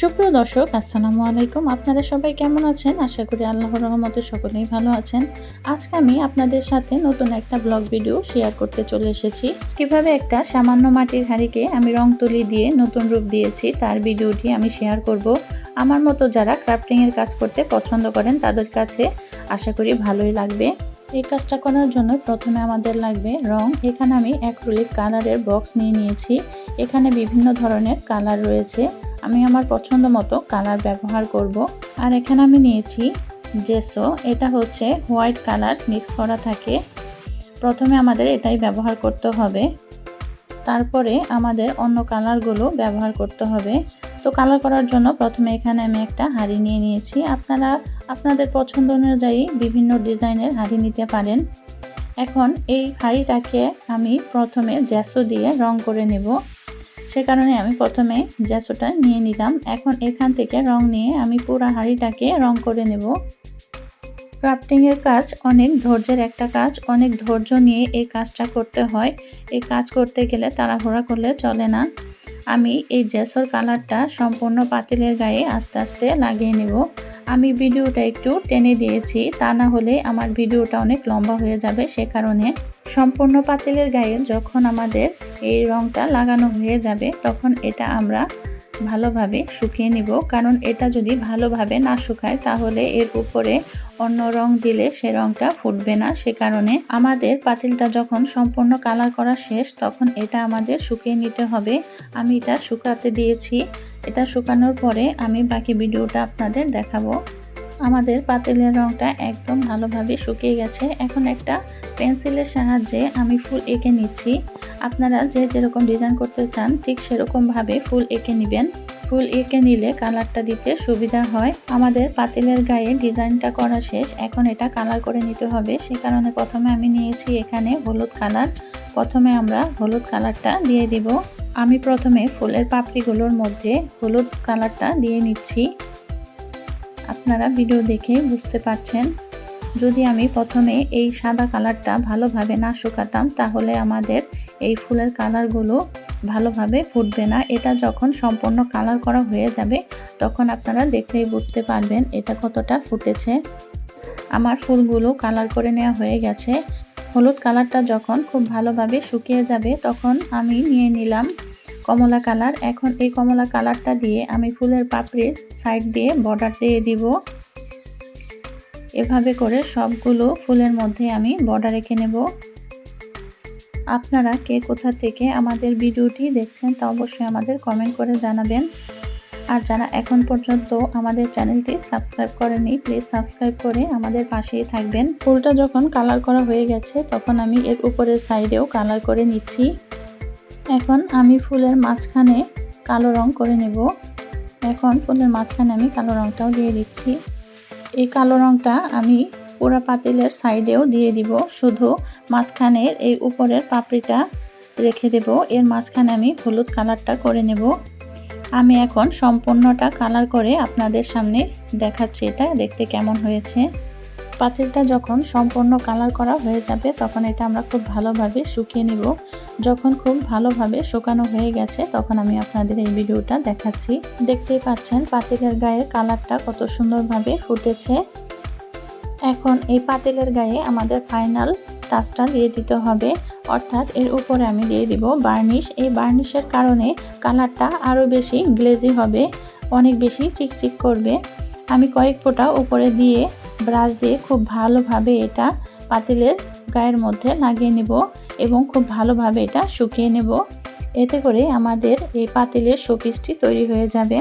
সুপ্রিয় দর্শক, আসসালামু আলাইকুম। আপনারা সবাই কেমন আছেন? আশা করি আল্লাহর রহমতে সকলেই ভালো আছেন। আজকে আমি আপনাদের সাথে নতুন একটা ব্লগ ভিডিও শেয়ার করতে চলে এসেছি। কীভাবে একটা সামান্য মাটির হাঁড়িকে আমি রং তুলি দিয়ে নতুন রূপ দিয়েছি, তার ভিডিওটি আমি শেয়ার করব। আমার মতো যারা ক্রাফটিংয়ের কাজ করতে পছন্দ করেন, তাদের কাছে আশা করি ভালোই লাগবে। এই কাজটা করার জন্য প্রথমে আমাদের লাগবে রং। এখানে আমি অ্যাক্রিলিক কালারের বক্স নিয়ে নিয়েছি। এখানে বিভিন্ন ধরনের কালার রয়েছে। আমি আমার পছন্দ মতো কালার ব্যবহার করব। আর এখানে আমি নিয়েছি জেসো এটা হচ্ছে হোয়াইট কালার মিক্স করা থাকে। প্রথমে আমাদের এটাই ব্যবহার করতে হবে। তারপরে আমাদের অন্য কালারগুলো ব্যবহার করতে হবে। তো কালার করার জন্য প্রথমে এখানে আমি একটা হাঁড়ি নিয়ে নিয়েছি। আপনারা, আপনাদের পছন্দ অনুযায়ী বিভিন্ন ডিজাইনের হাঁড়ি নিতে পারেন। এখন এই হাঁড়িটাকে আমি প্রথমে জ্যাসো দিয়ে রং করে নেব। সে কারণে আমি প্রথমে জ্যাসোটা নিয়ে নিলাম। এখন এখান থেকে রং নিয়ে আমি পুরো হাঁড়িটাকে রং করে নেব। ক্রাফটিংয়ের কাজ অনেক ধৈর্যের একটা কাজ। অনেক ধৈর্য নিয়ে এই কাজটা করতে হয়। এই কাজ করতে গেলে তাড়াহুড়া করলে চলে না। আমি এই জ্যাসোর কালারটা সম্পূর্ণ পাতিলের গায়ে আস্তে আস্তে লাগিয়ে নেব। আমি ভিডিওটা একটু টেনে দিয়েছি, তা না হলে আমার ভিডিওটা অনেক লম্বা হয়ে যাবে, সে কারণে সম্পূর্ণ পাতিলের গায়ে যখন আমাদের এই রংটা লাগানো হয়ে যাবে, তখন এটা আমরা ভালোভাবে শুকিয়ে নিব। কারণ এটা যদি ভালোভাবে না শুকায়, তাহলে এর উপরে অন্য রং দিলে সে রংটা ফুটবে না। সে কারণে আমাদের পাতিলটা যখন সম্পূর্ণ কালার করা শেষ, তখন এটা আমাদের শুকিয়ে নিতে হবে। আমি এটা শুকাতে দিয়েছি। এটা শুকানোর পরে আমি বাকি ভিডিওটা আপনাদের দেখাবো। আমাদের পাতিলের রংটা একদম ভালোভাবে শুকিয়ে গেছে। এখন একটা পেন্সিলের সাহায্যে আমি ফুল এঁকে নিচ্ছি। আপনারা যে যেরকম ডিজাইন করতে চান, ঠিক সেরকমভাবে ফুল এঁকে নেবেন। ফুল এঁকে নিলে কালারটা দিতে সুবিধা হয়। আমাদের পাতিলের গায়ে ডিজাইনটা করা শেষ। এখন এটা কালার করে নিতে হবে। সে কারণে প্রথমে আমি নিয়েছি এখানে হলুদ কালার। প্রথমে আমরা হলুদ কালারটা দিয়ে দিব। আমি প্রথমে ফুলের পাপড়িগুলোর মধ্যে হলুদ কালারটা দিয়ে নিচ্ছি। আপনারা ভিডিও দেখে বুঝতে পারছেন। যদি আমি প্রথমে এই সাদা কালারটা ভালোভাবে না শুকাতাম, তাহলে আমাদের এই ফুলের কালারগুলো ভালোভাবে ফুটবে না। এটা যখন সম্পূর্ণ কালার করা হয়ে যাবে, তখন আপনারা দেখলেই বুঝতে পারবেন এটা কতটা ফুটেছে। আমার ফুলগুলো কালার করে নেওয়া হয়ে গেছে। হলুদ কালারটা যখন খুব ভালোভাবে শুকিয়ে যাবে, তখন আমি নিয়ে নিলাম কমলা কালার। এখন এই কমলা কালারটা দিয়ে আমি ফুলের পাপড়ির সাইড দিয়ে বর্ডার দিয়ে দিব। এভাবে করে সবগুলো ফুলের মধ্যে আমি বর্ডার রেখে নেব। আপনারা কে কোথা থেকে আমাদের ভিডিওটি দেখছেন তা অবশ্যই আমাদের কমেন্ট করে জানাবেন। আর যারা এখন পর্যন্ত আমাদের চ্যানেলটি সাবস্ক্রাইব করেনি প্লিজ সাবস্ক্রাইব করে আমাদের পাশেই থাকবেন। ফুলটা যখন কালার করা হয়ে গেছে, তখন আমি এর উপরের সাইডেও কালার করে নিচ্ছি। এখন আমি ফুলের মাঝখানে কালো রং করে নেব। এখন ফুলের মাঝখানে আমি কালো রংটাও দিয়ে দিচ্ছি। এই কালো রংটা আমি পুরা পাতিলের সাইডেও দিয়ে দিব। শুধু মাঝখানের এই উপরের পাপড়িটা রেখে দেব। এর মাঝখানে আমি হলুদ কালারটা করে নেব। আমি এখন সম্পূর্ণটা কালার করে আপনাদের সামনে দেখাচ্ছি। এটা দেখতে কেমন হয়েছে। পাতিলটা যখন সম্পূর্ণ কালার করা হয়ে যাবে, তখন এটা আমরা খুব ভালোভাবে শুকিয়ে নিব। যখন খুব ভালোভাবে শুকানো হয়ে গেছে, তখন আমি আপনাদের এই ভিডিওটা দেখাচ্ছি। দেখতেই পাচ্ছেন, পাতিলের গায়ে কালারটা কত সুন্দরভাবে ফুটেছে। এখন এই পাতিলের গায়ে আমাদের ফাইনাল টাচটা দিয়ে দিতে হবে। অর্থাৎ এর উপরে আমি দিয়ে দিব বার্নিশ এই বার্নিশের কারণে কালারটা আরও বেশি গ্লেজি হবে, অনেক বেশি চিকচিক করবে। আমি কয়েক ফোঁটা উপরে দিয়ে ব্রাশ দিয়ে খুব ভালোভাবে এটা পাতিলের গায়ের মধ্যে লাগিয়ে নেব এবং খুব ভালোভাবে এটা শুকিয়ে নেব। এতে করে আমাদের এই পাতিলের শোপিসটি তৈরি হয়ে যাবে।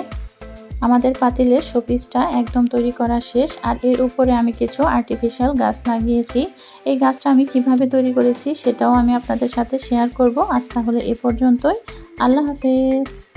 আমাদের পাতিলের শোপিসটা একদম তৈরি করা শেষ আর এর উপরে আমি কিছু আর্টিফিশিয়াল গাছ লাগিয়েছি। এই গাছটা আমি কীভাবে তৈরি করেছি সেটাও আমি আপনাদের সাথে শেয়ার করব। আজ তাহলে এ পর্যন্তই। আল্লাহ হাফেজ।